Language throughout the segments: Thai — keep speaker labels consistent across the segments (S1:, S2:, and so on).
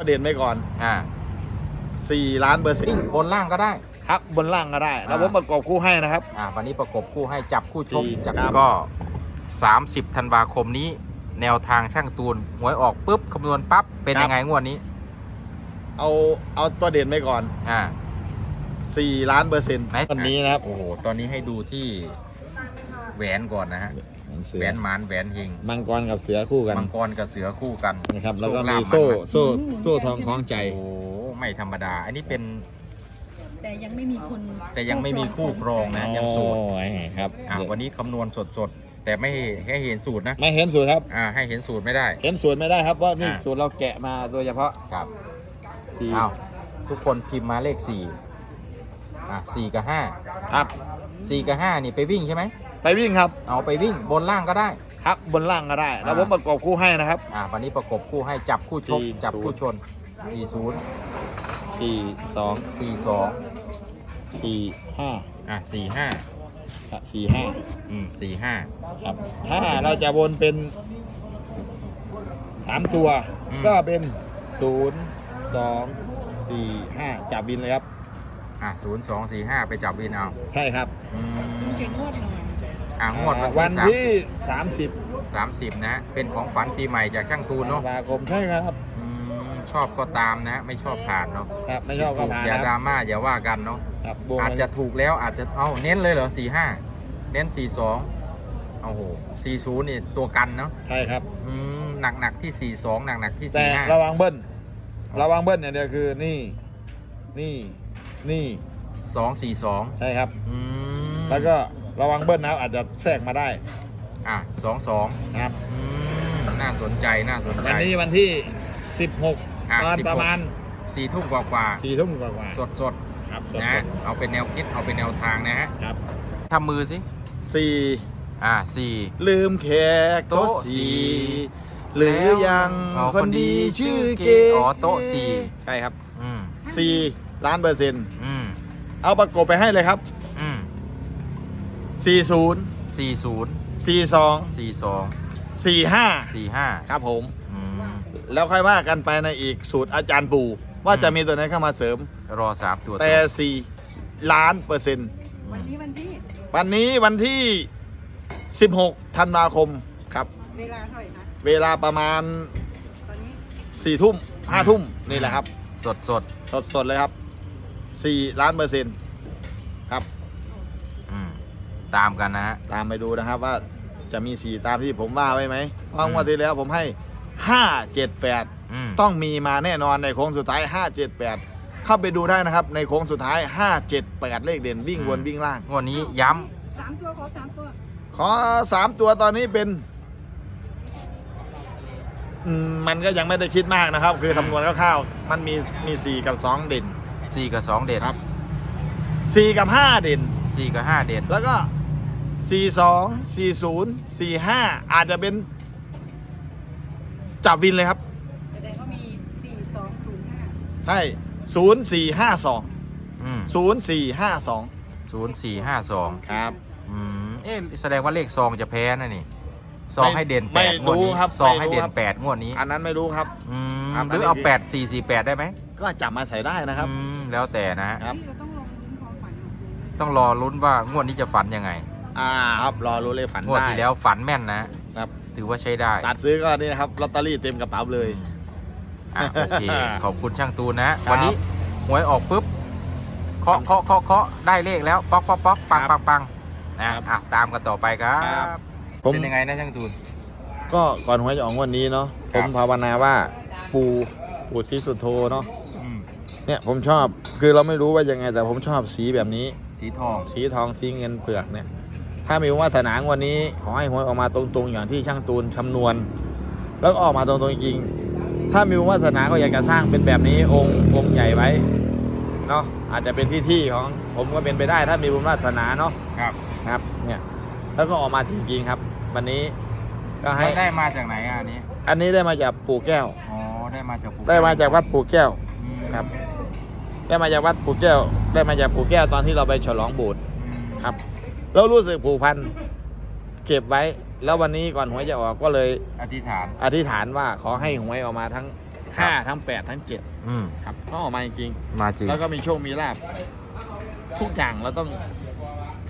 S1: ประเด็นไปก่อน
S2: อ่า
S1: 4ล้านเปอร์เซ็น
S2: วิ่ง
S1: ต์
S2: บนล่างก็ได้
S1: ครับ บนล่างก็ได้ แล้ว
S2: อ่า
S1: ผมประกอบคู่ให้นะครับ
S2: อ่าวันนี้ประกบคู่ให้จับคู่ชก
S1: สี่
S2: จับ
S1: ครับ
S2: ก็ 30ธันวาคมนี้ แนวทางช่างตูนหวยออกปุ๊บคำนวณปั๊บเป็นยังไงงวดนี้
S1: เอาเอาตัวเด่นไปก่อน
S2: อ่า
S1: 4ล้านเปอร์เซ็นต์
S2: ไหน
S1: วันนี้นะครับ
S2: โอ้โห ตอนนี้ให้ดูที่แหวนก่อนนะฮะ แหวนหมานแหวนเฮง
S1: มังกรกับเสือคู่กัน
S2: มังกรกับเสือคู่กัน
S1: นะครับ แล้วก็
S2: โชคลา
S1: มี
S2: ภ
S1: โซ่
S2: มัน
S1: โซ่โซ่ทองคล้องใจ
S2: โอ้ไม่ธรรมดา อันนี้เป็น
S3: แต่ยังไม่มีคน
S2: แต่ยังไม่มีคู่ครองนะยังโสด
S1: โอ้ยครับ
S2: อ่าวันนี้คำนวณสดๆ แต่ไม่ให้เห็นสูตรนะ
S1: ไม่เห็นสูตรครับ
S2: อ่าให้เห็นสูตรไม่ได้
S1: เห็นสูตรไม่ได้ครับว่านี่
S2: อ่า
S1: สูตรเราแกะมาโดยเฉพาะ
S2: ครับ
S1: สี่
S2: อ้าวทุกคนพิมพ์มาเลขสี่อะสี่กับห้า
S1: ครับ
S2: สี่กับห้านี่ไปวิ่งใช่ไหม
S1: ไปวิ่งครับ
S2: เอาไปวิ่งบนล่างก็ได้
S1: ครับ บนล่างก็ได้ แล้ว
S2: อ่า
S1: ผมประกอบคู่ให้นะครับ
S2: อ่าวันนี้ประกบคู่ให้จับคู่ชก
S1: สี่
S2: จับ
S1: ศูนย์
S2: คู่ชนสี่ศูนย์
S1: สี่สอง
S2: สี่สอง
S1: สี่ห้า
S2: อะสี่ห้า
S1: สี่ห้า
S2: อืมสี่ห้า
S1: ครับ ถ้าเราจะวนเป็นสามตัวก็เป็นศูนย์สองสี่ห้าจับบินเลยครับ
S2: อะศูนย์สองสี่ห้าไปจับวินเอา
S1: ใช่ครับ
S2: อืม
S3: เก่งงวดหน่อย
S2: อะงวด
S1: อ่า
S2: วั
S1: วันน
S2: ที่สาม
S1: ที่30
S2: สามสิบนะ เป็นของฝันปีใหม่จากช่างตูน
S1: ธั
S2: เนาะ
S1: นวาคมใช่ครับ
S2: อืมชอบก็ตามนะ ไม่ชอบผ่านเนาะ
S1: ครับไม่ชอบก็
S2: ถูก
S1: ผ่าน
S2: อย่า
S1: ค
S2: ด
S1: รั
S2: รา
S1: บ
S2: ม่าอย่าว่ากันเนาะ
S1: ครับบวก
S2: อาจจะถูกแล้วอาจจะเอาเน้นเลยเหรอสี่ห้าเน้นสี่สองโอ้โหสี่ศูนย์นี่ตัวกันเนาะ
S1: ใช่ครับ
S2: อืมหนักหนักๆที่สี่สองหนักหนักๆที่
S1: แต่
S2: สี่ห้า
S1: ระวังเบิ้ลระวังเบิ้ลเนี่ยเดียวคือนี่นี่นี่
S2: สองสี่สอง
S1: ใช่ครับ
S2: อืม
S1: แล้วก็ ระวังเบิ้ลนะครับอาจจะแทรกมาได้
S2: อะสองสอง
S1: ครับ
S2: อืมน่าสนใจน่าสนใจ
S1: วันนี้วันที่
S2: อะ
S1: 16 ตอน
S2: 16
S1: ประมาณ
S2: สี่ทุ่มกว่ากว่า
S1: 4ทุ่มกว่า
S2: สดสด
S1: ๆครับส
S2: ๆนะ
S1: ด
S2: เอาเป็นแนวคิดเอาเป็นแนวทางนะฮะ
S1: ๆครับ
S2: ทำมือสิ
S1: สี่
S2: อะสี่
S1: ลืมแขกโต๊ะ
S2: โต๊ะสี่
S1: สี่หรือยัง
S2: อ๋อ
S1: คนดีชื่อเก๋
S2: อ๋อโต๊ะสี่
S1: ใช่ครับ
S2: อืม
S1: สี่ล้านเปอร์เซ็นต์
S2: อืม
S1: เอาประกบไปให้เลยครับ
S2: อืม
S1: 40
S2: สี่ศูนย์
S1: 42
S2: สี่สอง
S1: 45
S2: สี่ห้า
S1: ครับผม
S2: อืม
S1: แล้วค่อยว่ากันไปในอีกสูตรอาจารย์ปู่ว่า
S2: อืม
S1: จะมีตัวไหนเข้ามาเสริม
S2: รอสามตัว
S1: แต่
S2: ต่อ
S1: 4ล้านเปอร์เซ็นต์
S3: วันนี้วันที่
S1: วันนี้วันที่ 16ธันวาคมครับ
S3: เวลาเท่าไหร่คะ
S1: เวลาประมาณ
S3: ตอนนี้
S1: 4ทุ่ม5ทุ่มนี่แหละครับ
S2: สดสด
S1: สดสดๆเลยครับ 4 ล้านเปอร์เซ็นต์ครับ
S2: ๆอืม ตามกันนะฮะ
S1: ตามไปดูนะครับว่าจะมี4ตามที่ผมว่าไว้ไหมเพราะ
S2: อืม
S1: งวดที่แล้วผมให้5 7 8
S2: อืม
S1: ต้องมีมาแน่นอนในโค้งสุดท้าย5 7 8เข้าไปดูได้นะครับ ในโค้งสุดท้าย5 7 8เลขเด่นวิ่งวนวิ่งล่าง
S2: งวดนี้ย้
S3: สามตัวขอสามตัว
S1: ขอ3ตัวตอนนี้เป็นอืมมันก็ยังไม่ได้คิดมากนะครับ คือคำนวณคร่าวๆมันมีมี4กับ2เด่นำ
S2: สี่กับสองเด่น
S1: ครับ4กับ5เด่น
S2: สี่กับห้าเด่น
S1: แล้วก็ 42 40 45 อาจจะเป็นจับวินเลยครับ
S3: แสดงว่ามีสี่สองศูนย์ห้า
S1: ใช่ 0452
S2: อืม
S1: 0452
S2: ศูนย์สี่ห้าสอง
S1: ครับ
S2: อืมเอ๊ะแสดงว่าเลขซองจะแพ้นะนี่ซอง
S1: ไม่
S2: ให้เด่น
S1: ไม่
S2: แปดงวดนี้
S1: รู้ครับ
S2: ซอง
S1: ไม่
S2: ให้
S1: รู้
S2: เด่
S1: ครั
S2: น
S1: บ
S2: แปดงวดนี้
S1: อันนั้นไม่รู้ครับ
S2: อืม
S1: ครับ
S2: หรือ
S1: อันนี้
S2: เอาแปดสี่สี่แปดได้ไหม
S1: ก็จับมาใส่ได้นะครับ
S2: อืมแล้วแต่นะฮะ
S1: ครับ
S3: นี่เราต้องลงลุ้นความฝันของคุณนะ
S2: ต้องรอลุ้นว่างวดนี้จะฝันยังไง
S1: อ่าครับรอรู้เลยฝัน
S2: งวด
S1: ได้
S2: ที่แล้วฝันแม่นนะ
S1: ครับ
S2: ถือว่าใช้ได้
S1: ตัดซื้อก็นี่นะครับลอตเตอรี่เต็มกระเป๋าเลย
S2: อืมอะโอเคขอบคุณช่างตูนนะ
S1: ครับ
S2: วันนี้หวยออกปุ๊บเคาะเคาะเคาะเคาะได้เลขแล้วป๊อกป๊อกป๊อกปัง
S1: ครั
S2: ปั
S1: บ
S2: งปังนะครับ อะตามกันต่อไปครับ
S1: ครับผม
S2: เป็นยังไงนะช่างตูน
S1: ก็ก่อนหวยจะออกงวันนี้เนาะ
S2: ค
S1: ผ
S2: รับ
S1: มภาวนาว่าปูปูศรีสุโธเนาะ
S2: อืม
S1: เนี่ยผมชอบคือเราไม่รู้ว่ายังไงแต่ผมชอบสีแบบนี้
S2: สีทอง
S1: สีทองสีเงินเปลือกเนี่ย ถ้ามีวาสนางวันนี้ ขอให้หวยออกมาตรงๆ อย่างที่ช่างตูนคำนวณ แล้วก็ออกมาตรงๆจริงๆถ้ามีวาสนาก็อยากจะสร้างเป็นแบบนี้องค์องค์ใหญ่ไว้เนาะอาจจะเป็นที่ที่ของผมก็เป็นไปได้ถ้ามีบุญวาสนาเนาะ
S2: ครับ
S1: ครับเนี่ยแล้วก็ออกมาจริงๆครับ วันนี้ก็ให้
S2: แล้วได้มาจากไหนอะอันนี้
S1: อันนี้ได้มาจากปู่แก้ว
S2: อ๋อได้มาจากภู
S1: ได้มาจากวัดปู่แก้ว
S2: อืม
S1: ครับ ได้มาจากวัดปู่แก้ว ได้มาจากปู่แก้วตอนที่เราไปฉลองโบสถ์
S2: อืม
S1: ครับ แล้วรู้สึกผูกพันเก็บไว้ แล้ววันนี้ก่อนหวยจะออกก็เลย
S2: อธิษฐาน
S1: อธิษฐานว่าขอให้หวยออกมาทั้งห้าทั้งแปดทั้งเจ็ด
S2: อืม
S1: ครับก็ออกมาจริง
S2: มาจริง
S1: ๆแล้วก็มีโชคมีลาบทุกอย่างเราต้อง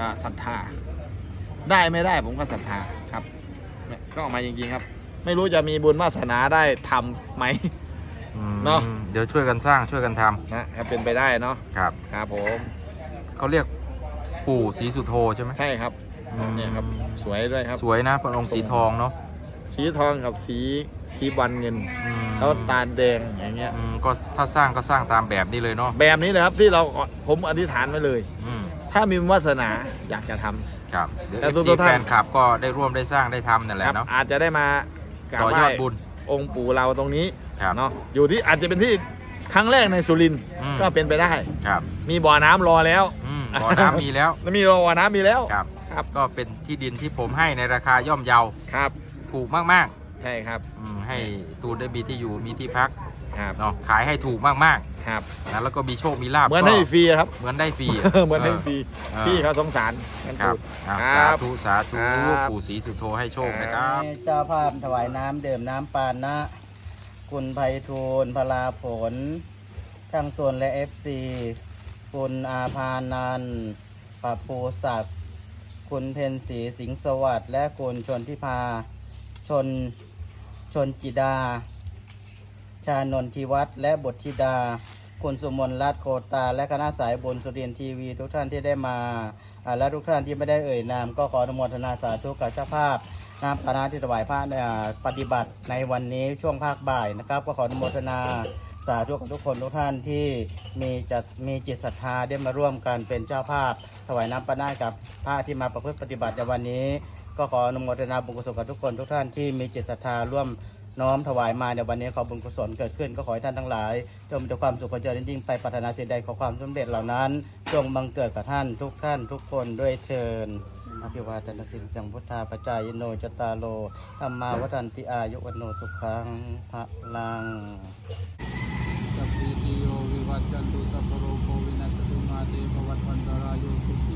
S1: อ่าศรัทธา ได้ไม่ได้ผมก็ศรัทธาครับเนี่ยก็ออกมาจริงๆครับ ไม่รู้จะมีบุญวาสนาได้ทำไหม
S2: อืม
S1: เนาะ
S2: เดี๋ยวช่วยกันสร้างช่วยกันทำ
S1: นะครับเป็นไปได้เนาะ
S2: ครับ
S1: ครับผม
S2: เขาเรียก ปู่ศรีสุโธใช่ไหม
S1: ใช่ครับ
S2: อืม
S1: เนี่ยครับสวยด้วยครับ
S2: สวยนะเป็นองค์สีทองเนาะ
S1: สีทองกับสีสีบอลเงิน
S2: อืม
S1: แล้วตาแดงอย่างเงี้ย
S2: อืมก็ถ้าสร้างก็สร้างตามแบบนี้เลยเนาะ
S1: แบบนี้เลยครับที่เราผมอธิษฐานไว้เลย
S2: อืม
S1: ถ้ามีวาสนาอยากจะทำ
S2: ครับเดี๋ยว
S1: แต่
S2: เอฟ
S1: ทุ
S2: ซี
S1: กๆท่าน
S2: แฟนคลับก็ได้ร่วมได้สร้างได้ทำนั่นแห
S1: ครั
S2: ละเนาะ
S1: อาจจะได้มากราบ
S2: ต่อ
S1: ไห
S2: ยอ
S1: ว้
S2: ดบุญ
S1: องค์ปู่เราตรงนี้
S2: ครับ
S1: เนาะอยู่ที่อาจจะเป็นที่ครั้งแรกในสุรินทร์
S2: อืม
S1: ก็เป็นไปได้
S2: ครับ
S1: มีบ่อน้ำรอแล้ว
S2: อืม บ่อน้ำมีแล้ว
S1: แล้วมีบ่อน้ำมีแล้ว
S2: ครับ
S1: ครับ
S2: ก็เป็นที่ดินที่ผมให้ในราคาย่อมเยา
S1: ครับ
S2: ถูกมาก
S1: ใช่ครับ
S2: ๆอืมให้ตูนได้มีที่อยู่มีที่พัก
S1: ครับ
S2: เนาะขายให้ถูกมาก
S1: ครับ
S2: ๆนะแล้วก็มีโชคมีลาบ
S1: เหมือน
S2: ก็
S1: ให้ฟรีครับ
S2: เหมือนได้ฟรีะ
S1: เหมือนให้ฟรี
S2: เออ
S1: พี่เขาสงสารกัน
S2: ครับ
S1: ปู่
S2: อะ
S1: ค
S2: สา
S1: รับ
S2: ธุสาธุ
S1: ครับ
S2: ปู่ศรีสุโธให้โชคนะครับ
S4: เจ้าภาพถวายน้ำดื่มน้ำปานะคุณไพฑูรย์พลาผล ทั้งส่วนและเอฟซี คุณอาภานันปะปูศักดิ์คุณเพนศรีสิงสวัสดิ์และคุณชนทิพา ชน ชนจิดา ชานนทิวัฒน์และบทธิดา คุณสุมนรัตน์โคตา และคณะสายบุญสุรินทีวี ทุกท่านที่ได้มาและทุกท่านที่ไม่ได้เอ่ยนาม ก็ขออนุโมทนาสาธุกับเจ้าภาพน้ำปานาที่ถวายพระปฏิบัติในวันนี้ช่วงภาคบ่ายนะครับ ก็ขออนุโมทนา สาธุกับทุกคนทุกท่านที่มีจัดมีจิตศรัทธาได้มาร่วมกันเป็นเจ้าภาพ ถวายน้ำปานากับพระที่มาประพฤติปฏิบัติในวันนี้ ก็ขออนุโมทนาบุญกุศลกับทุกคนทุกท่านที่มีจิตศรัทธาร่วมน้อมถวายมาในวันนี้ขอบุญกุศลเกิดขึ้นก็ขอให้ท่านทั้งหลายจงมีแต่ความสุขความเจริญยิ่งไปปรารถนาสิ่งใดขอความสำเร็จเหล่านั้น จงบังเกิดกับท่านทุกท่านทุกคนด้วยเชิญ อภิวาทนสินจังพุทธาปจายโนจตาโลธรรมาวัฏันติอายุวันโนสุขังพระลัง
S5: สัพพิโยวิวัจจันตุสัพโรโควินัสตุมาเตภวัตวันตรายโยสุขี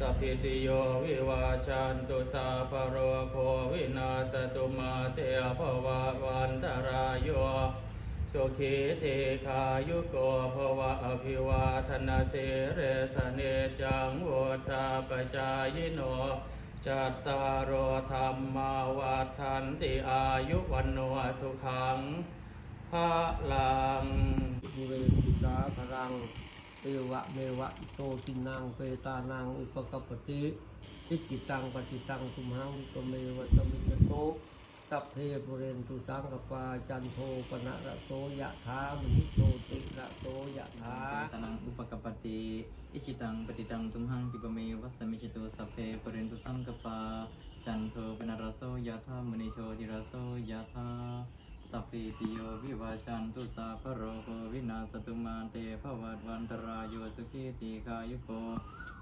S5: สัพ
S6: พิติโยวิวา
S5: จันตุสาปโรโควินาสตุมาเตภวะวันตรายโยสุขีเทคายุโกภวะอภิวาทนาเสเรสเนจังวุธาปจายโนจัตตารโอธรรมาวัฏันติอายุวันโนสุขังพระลัง
S7: บุเรติสาครัง เอวะเมวะอิโตทินังเปตานังอุปกปปติทิจิตังปฏิตังทุมหังวิปเมวะตมิจโตสัพเพปุเรนตุสังกปาจันโทปนะระโสยะถามณิโตติระโสยะถา
S8: ตนังอุปกปปติอิชิตังปฏิตังตุมหังกิปะเมวัสมิจตุสัพเพปเรนตุสังกปาจันโทปนะรสโสยะธามณิโชติรสโสยะธา สัพพิติโยวิวาจันตุสาพะโรโควินาสตุมาเตภวัตวันตรายโยสุขีติกายุโก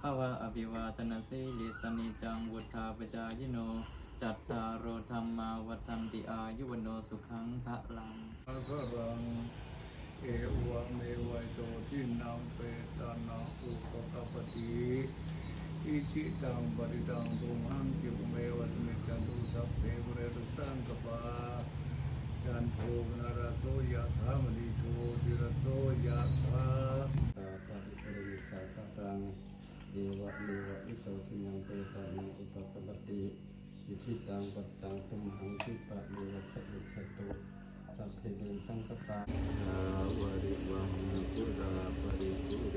S8: ภวะอภิวาทนาสิลิสนิจังวุธาปจายโน จัตตารโอธรรมาวัฏันติอายุวโนสุขังพระลัง
S6: สังฆรังเอวะเมวัยโตทินังเปตานังอุปกปปติอิจิตังปฏิตังตุมหังคิปะเมวะสมิจันตุสัพเพเรตุสังกปา จันโทปนารโสยะธามณิโชติรโสยะธา
S7: ตาปฏิปุริสาคารังเอวะเมวะอิโตทินังเปตานังอุปกปปติอิทิตังปฏิตังทุมหังคิปะเมวะสัพพิจตุสัพเพเดสังกปา
S6: วริวหาปุราปริปุเร